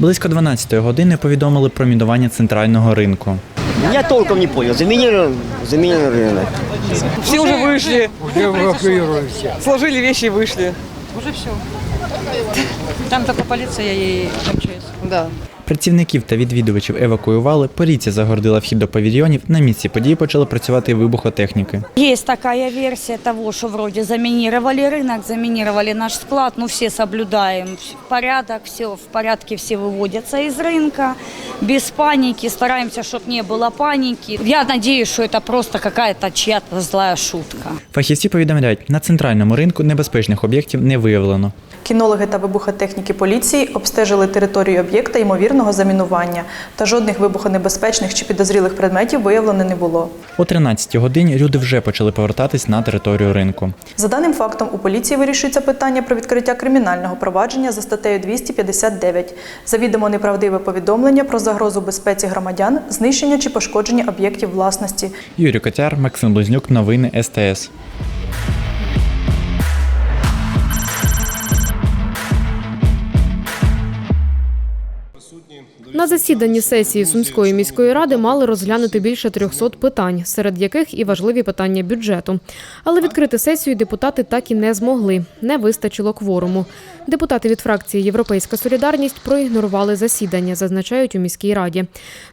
Близько 12-ї години повідомили про мінування центрального ринку. Я толком не понял. Заменили, заменили рынок. Все уже вышли, Уже эвакуируемся. сложили вещи и вышли. Уже все. Там только полиция и МЧС. Да. Працівників та відвідувачів евакуювали, поліція загородила вхід до павільйонів. На місці події почали працювати вибухотехніки. Есть такая версия того, что вроде заминировали рынок, заминировали наш склад, ну все соблюдаем порядок, все в порядке, все выводятся из рынка, без паники, стараемся, чтобы не было паники. Я надеюсь, что это просто какая-то чья-то злая шутка. Фахівці повідомляють, на центральному ринку небезпечних об'єктів не виявлено. Кінологи та вибухотехніки поліції обстежили територію об'єкта ймовірного замінування, та жодних вибухонебезпечних чи підозрілих предметів виявлено не було. О 13-й годині люди вже почали повертатись на територію ринку. За даним фактом, у поліції вирішується питання про відкриття кримінального провадження за статтею 259 завідомо неправдиве повідомлення про загрозу безпеці громадян, знищення чи пошкодження об'єктів власності. Юрій Котяр, Максим Близнюк, новини СТС. На засіданні сесії Сумської міської ради мали розглянути більше 300 питань, серед яких і важливі питання бюджету. Але відкрити сесію депутати так і не змогли. Не вистачило кворуму. Депутати від фракції Європейська солідарність проігнорували засідання, зазначають у міській раді.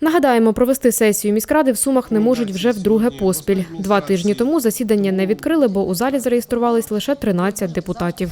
Нагадаємо, провести сесію міськради в Сумах не можуть вже вдруге поспіль. Два тижні тому засідання не відкрили, бо у залі зареєструвались лише 13 депутатів.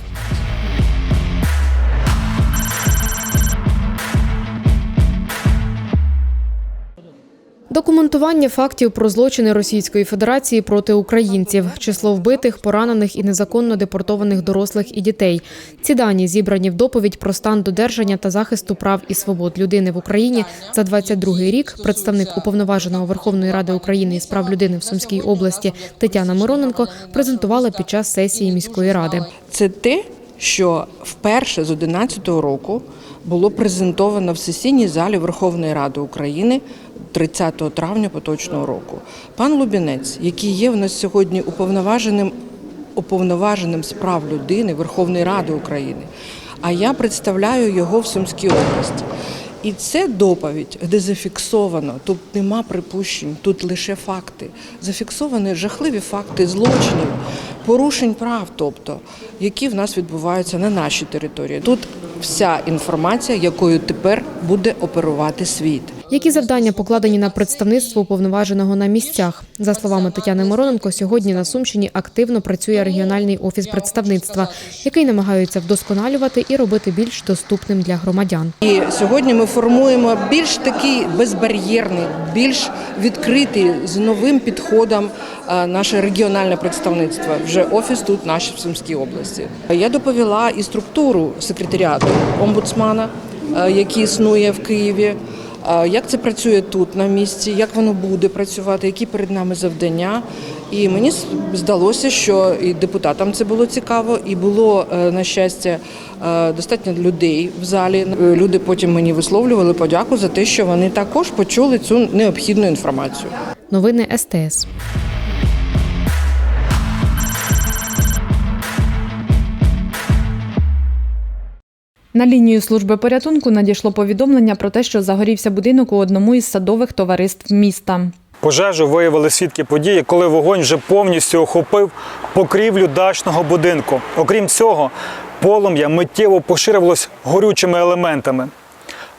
Документування фактів про злочини Російської Федерації проти українців, число вбитих, поранених і незаконно депортованих дорослих і дітей. Ці дані зібрані в доповідь про стан додержання та захисту прав і свобод людини в Україні за 22 рік. Представник уповноваженого Верховної Ради України із прав людини в Сумській області Тетяна Мироненко презентувала під час сесії міської ради. Це те, що вперше з 2011 року було презентовано в сесійній залі Верховної Ради України 30 травня поточного року. Пан Лубінець, який є в нас сьогодні уповноваженим уповноваженим з прав людини Верховної Ради України, а я представляю його в Сумській області. І це доповідь, де зафіксовано, тут нема припущень, тут лише факти. Зафіксовані жахливі факти злочинів, порушень прав, тобто, які в нас відбуваються на нашій території. Тут вся інформація, якою тепер буде оперувати світ. Які завдання покладені на представництво уповноваженого на місцях? За словами Тетяни Мироненко, сьогодні на Сумщині активно працює регіональний офіс представництва, який намагаються вдосконалювати і робити більш доступним для громадян. І сьогодні ми формуємо більш такий безбар'єрний, більш відкритий з новим підходом е, наше регіональне представництво. Вже офіс тут наш в Сумській області. Я доповіла і структуру секретаріату омбудсмана, е, який існує в Києві. Як це працює тут на місці, як воно буде працювати, які перед нами завдання. І мені здалося, що і депутатам це було цікаво, і було е, на щастя е, достатньо людей в залі. Е, Люди потім мені висловлювали подяку за те, що вони також почули цю необхідну інформацію. Новини СТС. На лінію служби порятунку надійшло повідомлення про те, що загорівся будинок у одному із садових товариств міста. Пожежу виявили свідки події, коли вогонь вже повністю охопив покрівлю дачного будинку. Окрім цього, полум'я миттєво поширювалось горючими елементами.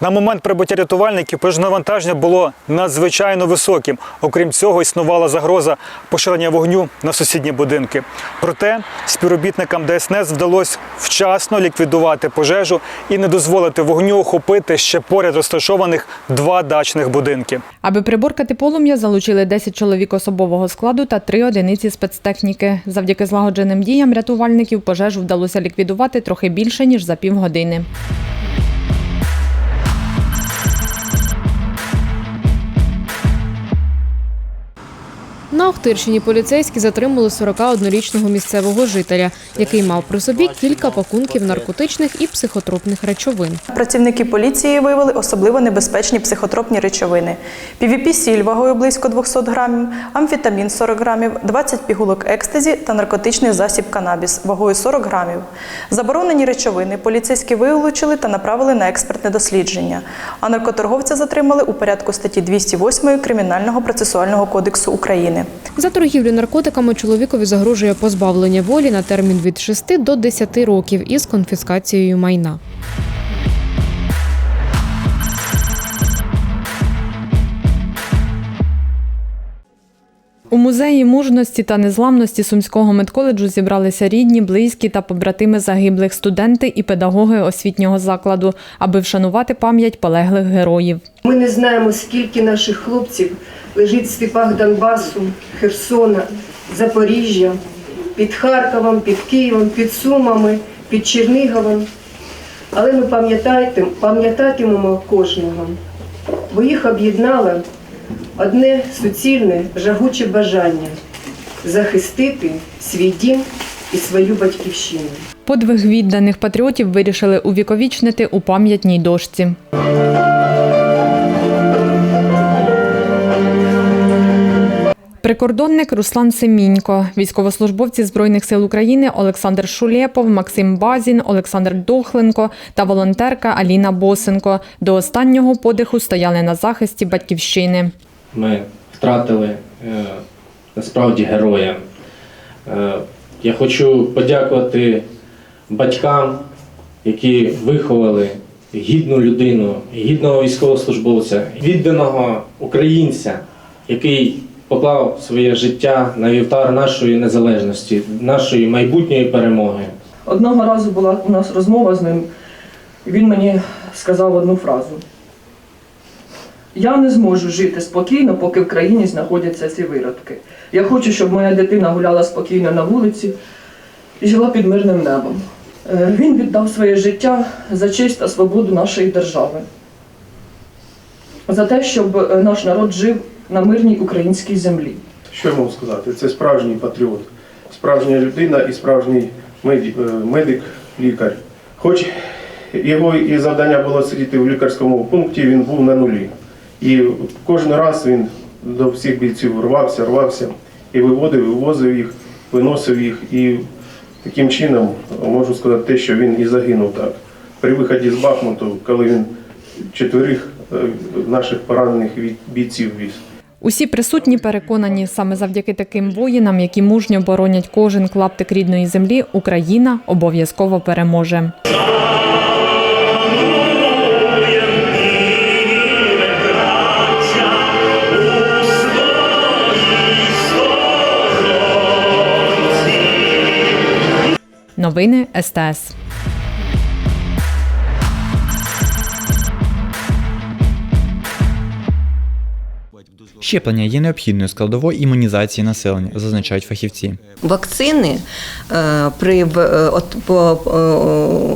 На момент прибуття рятувальників пожежне навантаження було надзвичайно високим. Окрім цього, існувала загроза поширення вогню на сусідні будинки. Проте співробітникам ДСНС вдалося вчасно ліквідувати пожежу і не дозволити вогню охопити ще поряд розташованих два дачних будинки. Аби приборкати полум'я, залучили 10 чоловік особового складу та 3 одиниці спецтехніки. Завдяки злагодженим діям рятувальників пожежу вдалося ліквідувати трохи більше ніж за півгодини. На Охтирщині поліцейські затримали 41-річного місцевого жителя, який мав при собі кілька пакунків наркотичних і психотропних речовин. Працівники поліції виявили особливо небезпечні психотропні речовини: півіпі-сіль вагою близько 200 грамів, амфетамін 40 грамів, 20 пігулок екстазі та наркотичний засіб канабіс вагою 40 грамів. Заборонені речовини поліцейські вилучили та направили на експертне дослідження. А наркоторговця затримали у порядку статті 208 Кримінального процесуального кодексу України. За торгівлю наркотиками чоловікові загрожує позбавлення волі на термін від 6 до 10 років із конфіскацією майна. У музеї мужності та незламності Сумського медколеджу зібралися рідні, близькі та побратими загиблих студенти і педагоги освітнього закладу, аби вшанувати пам'ять полеглих героїв. Ми не знаємо, скільки наших хлопців лежить в степах Донбасу, Херсона, Запоріжжя, під Харковом, під Києвом, під Сумами, під Черніговом. Але ми пам'ятатимемо кожного, бо їх об'єднало одне суцільне, жагуче бажання захистити свій дім і свою батьківщину. Подвиг відданих патріотів вирішили увіковічнити у пам'ятній дошці. Прикордонник Руслан Семінько, військовослужбовці Збройних сил України Олександр Шулєпов, Максим Базін, Олександр Дохленко та волонтерка Аліна Босенко до останнього подиху стояли на захисті батьківщини. Ми втратили е, насправді героя. Е, Я хочу подякувати батькам, які виховали гідну людину, гідного військовослужбовця, відданого українця, який поклав своє життя на вівтар нашої незалежності, нашої майбутньої перемоги. Одного разу була у нас розмова з ним, і він мені сказав одну фразу. Я не зможу жити спокійно, поки в країні знаходяться ці виродки. Я хочу, щоб моя дитина гуляла спокійно на вулиці і жила під мирним небом. Е, Він віддав своє життя за честь та свободу нашої держави, за те, щоб е, наш народ жив на мирній українській землі. Що я можу сказати? Це справжній патріот, справжня людина і справжній е, медик лікар. Хоч його і завдання було сидіти в лікарському пункті, він був на нулі. І кожен раз він до всіх бійців рвався, рвався і виводив, вивозив їх, виносив їх. І таким чином можу сказати те, що він і загинув так. При виході з Бахмуту, коли він четверих е, наших поранених бійців віз. Усі присутні переконані, саме завдяки таким воїнам, які мужньо боронять кожен клаптик рідної землі, Україна обов'язково переможе. Новини СТС. Щеплення є необхідною складовою імунізації населення, зазначають фахівці. Вакцини е, при е, е,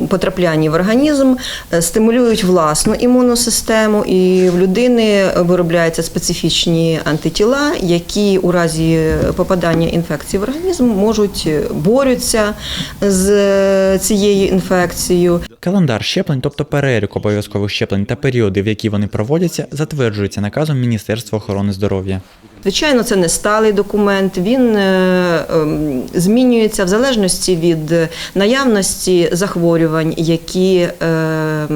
потраплянні в організм стимулюють власну імунну систему, і в людини виробляються специфічні антитіла, які у разі попадання інфекції в організм можуть борються з цією інфекцією. Календар щеплень, тобто перелік обов'язкових щеплень та періоди, в які вони проводяться, затверджується наказом Міністерства охорони здоров'я. Звичайно, це не сталий документ. Він е, ем, змінюється в залежності від наявності захворювань, які е,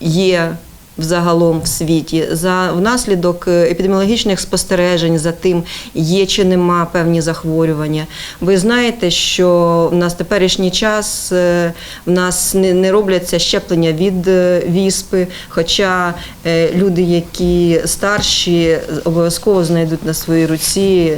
є взагалом в світі, за внаслідок епідеміологічних спостережень за тим, є чи нема певні захворювання. Ви знаєте, що в нас теперішній час е, в нас не, робляться щеплення від е, віспи, хоча е, люди, які старші, обов'язково знайдуть на своїй руці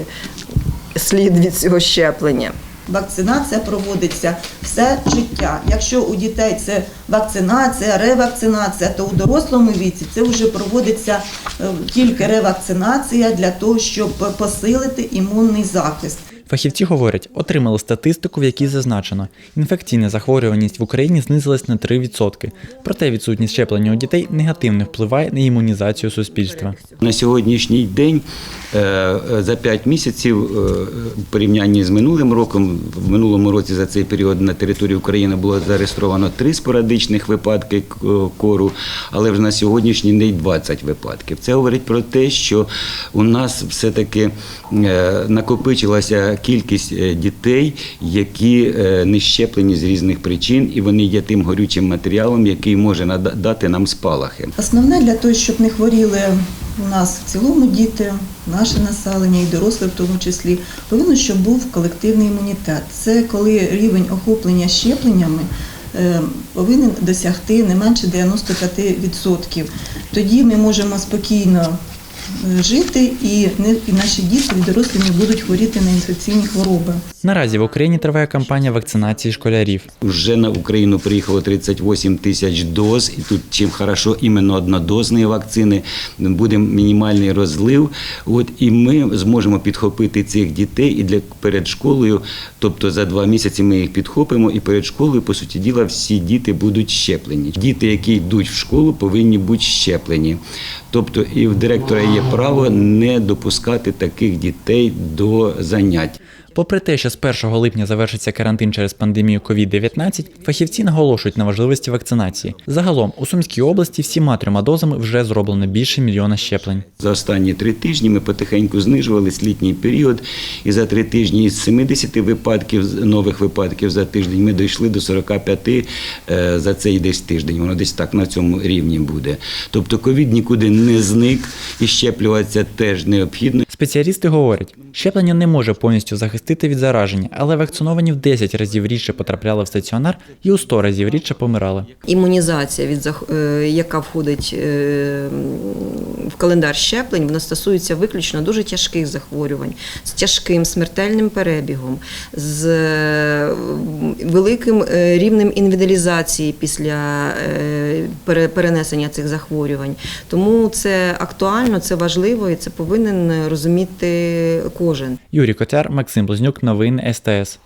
слід від цього щеплення. Вакцинація проводиться все життя. Якщо у дітей це вакцинація, ревакцинація, то у дорослому віці це вже проводиться е, тільки ревакцинація для того, щоб посилити імунний захист. Фахівці говорять, отримали статистику, в якій зазначено, інфекційна захворюваність в Україні знизилась на 3%. Проте відсутність щеплення у дітей негативно впливає на імунізацію суспільства. На сьогоднішній день е, е, за 5 місяців е, в порівнянні з минулим роком, в минулому році за цей період на території України було зареєстровано 3 спорадичних випадки кору, але вже на сьогоднішній день 20 випадків. Це говорить про те, що у нас все-таки е, накопичилася кількість е, дітей, які е, не щеплені з різних причин, і вони є тим горючим матеріалом, який може нада- дати нам спалахи. Основне для того, щоб не хворіли у нас в цілому діти, наше населення і дорослі в тому числі, повинно, щоб був колективний імунітет. Це коли рівень охоплення щепленнями е, повинен досягти не менше 95%. Тоді ми можемо спокійно жити і, не, і наші діти і дорослі не будуть хворіти на інфекційні хвороби. Наразі в Україні триває кампанія вакцинації школярів. Вже на Україну приїхало 38 тисяч доз, і тут чим хорошо іменно однодозної вакцини буде мінімальний розлив. От і ми зможемо підхопити цих дітей і для перед школою, тобто за два місяці ми їх підхопимо, і перед школою, по суті діла, всі діти будуть щеплені. Діти, які йдуть в школу, повинні бути щеплені. Тобто, і в директора є право не допускати таких дітей до занять. Попри те, що з 1 липня завершиться карантин через пандемію COVID-19, фахівці наголошують на важливості вакцинації. Загалом у Сумській області всіма трьома дозами вже зроблено більше мільйона щеплень. За останні три тижні ми потихеньку знижувались літній період, і за три тижні із 70 випадків нових випадків за тиждень ми дійшли до 45 е, за цей десь тиждень. Воно десь так на цьому рівні буде. Тобто ковід нікуди не зник і щеплюватися теж необхідно. Спеціалісти говорять, щеплення не може повністю захистити від зараження, але вакциновані в 10 разів рідше потрапляли в стаціонар і у 100 разів рідше помирали. Імунізація, від, зах- е, яка входить е, в календар щеплень, вона стосується виключно дуже тяжких захворювань, з тяжким смертельним перебігом, з е, великим рівнем інвалідизації після пере- перенесення цих захворювань. Тому це актуально, це важливо і це повинен розуміти кожен. Юрій Котяр, Максим Близнюк, новини СТС.